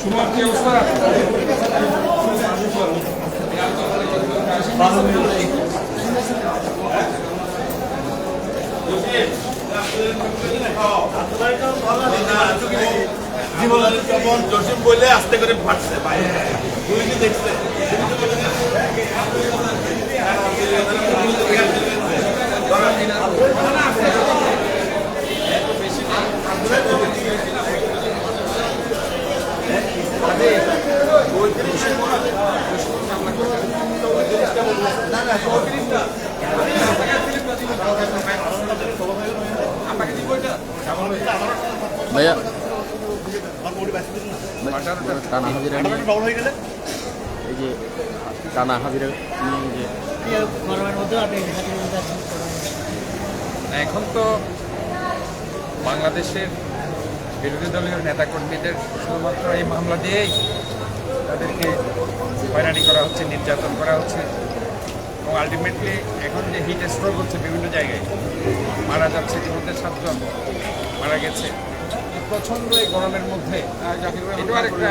সুমন কি অবস্থা জীবন জসিম বলে আস্তে করে ফাটছে বাইরে তুই কি দেখছে ভাইয়া টানা হাজিরা এই যে টানা নিয়ে এখন তো বাংলাদেশের বিরোধী দলীয় নেতাকর্মীদের শুধুমাত্র এই মামলা দিয়েই তাদেরকে হয়রানি করা হচ্ছে নির্যাতন করা হচ্ছে। এবং আলটিমেটলি এখন যে হিট স্ট্রোক হচ্ছে বিভিন্ন জায়গায় মারা যাচ্ছে ইতিমধ্যে সাতজন মারা গেছে। প্রচণ্ড এই গরমের মধ্যে এটাও একটা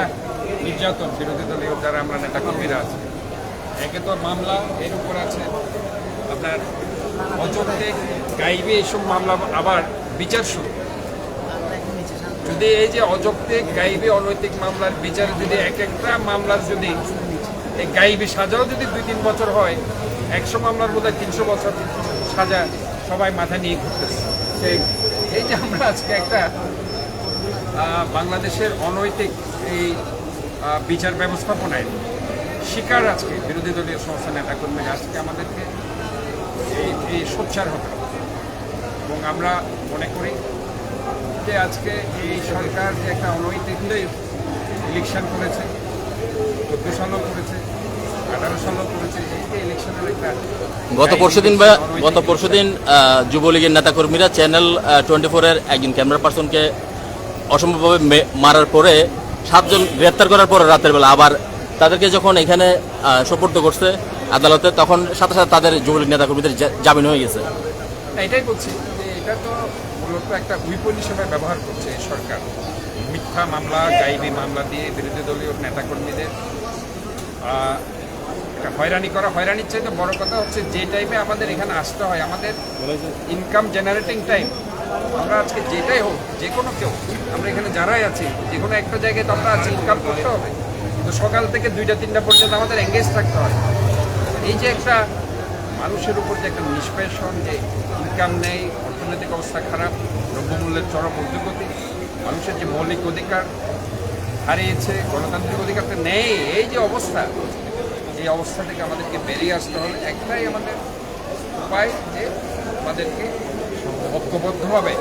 নির্যাতন বিরোধী দলীয় যারা আমরা নেতাকর্মীরা আছি একে তো মামলা এর উপর আছে। আপনার অযৌক্তিক গাইবে এইসব মামলা আবার বিচার শুরু। যদি এই যে অযৌক্তিক গাইবে অনৈতিক মামলার বিচার যদি এক একটা মামলার যদি এই গাইবে সাজাও যদি দুই তিন বছর হয়, একশো মামলার মধ্যে তিনশো বছর সাজা সবাই মাথা নিয়ে ঘুরতেছে। সেই এই যে আমরা আজকে একটা বাংলাদেশের অনৈতিক এই বিচার ব্যবস্থাপনায় শিকার আজকে বিরোধী দলীয় সংস্থা নেতাকর্মীরা আজকে আমাদেরকে এই এই সোচ্চার হতে হবে। এবং আমরা মনে করি যে আজকে এই সরকার যে একটা অনৈতিক ইলেকশন করেছে চোদ্দ সালও করেছে আঠারো সালও করেছে এই যে ইলেকশনের একটা গত পরশুদিন বা গত পরশুদিন যুবলীগের নেতাকর্মীরা চ্যানেল টোয়েন্টি ফোরের একজন ক্যামেরা পার্সনকে অসম্ভবভাবে মারার পরে সাতজন গ্রেপ্তার করার পরে রাতের বেলা আবার তাদেরকে যখন এখানে সোপর্দ করছে আদালতে তখন সাথে সাথে তাদের যুবলীগ নেতাকর্মীদের জামিন হয়ে গেছে। এটাই বলছি। এটা তো মূলত একটা উইপন হিসেবে ব্যবহার করছে এই সরকার। মিথ্যা মামলা, গাইবি মামলা দিয়ে বিরোধী দলীয় নেতাকর্মীদের হয়রানি করা, হয়রানির চাইতে বড় কথা হচ্ছে যে টাইমে আমাদের এখানে আসতে হয়, আমাদের ইনকাম জেনারেটিং টাইম আমরা আজকে যেটাই হোক, যে কোনো কেউ, আমরা এখানে যারাই আছি, যে কোনো একটা জায়গায় তো আমরা আছি ইনকাম করতে হবে। তো সকাল থেকে দুইটা, তিনটা পর্যন্ত আমাদের এঙ্গেজ থাকতে হয়। এই যে একটা মানুষের উপর যে একটা নিষ্পেষণ, যে ইনকাম নেই অর্থনৈতিক অবস্থা খারাপ, দ্রব্যমূল্যের চরম ঊর্ধ্বগতি, মানুষের যে মৌলিক অধিকার হারিয়েছে, গণতান্ত্রিক অধিকারটা নেই এই যে অবস্থা, এই অবস্থা থেকে আমাদেরকে বেরিয়ে আসতে হলে একটাই আমাদের উপায় যে আমাদেরকে ঐক্যবদ্ধভাবে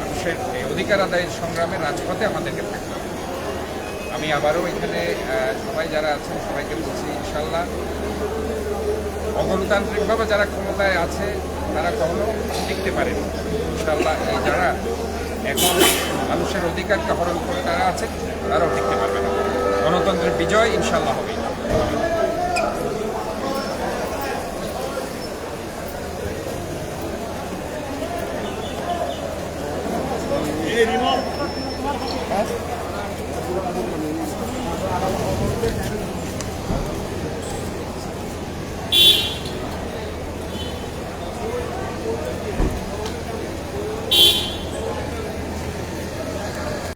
মানুষের এই অধিকার আদায়ের সংগ্রামে রাজপথে আমাদেরকে থাকতে হবে। আমি আবারও এখানে সবাই যারা আছেন, সবাইকে বলছি ইনশাল্লাহ অগণতান্ত্রিকভাবে যারা ক্ষমতায় আছে তারা কখনো টিকতে পারেন। ইনশাল্লাহ যারা এখন মানুষের অধিকারকে হরণ করে তারা আছে, তারাও টিকতে পারবে না গণতন্ত্রের বিজয় ইনশাল্লাহ হবে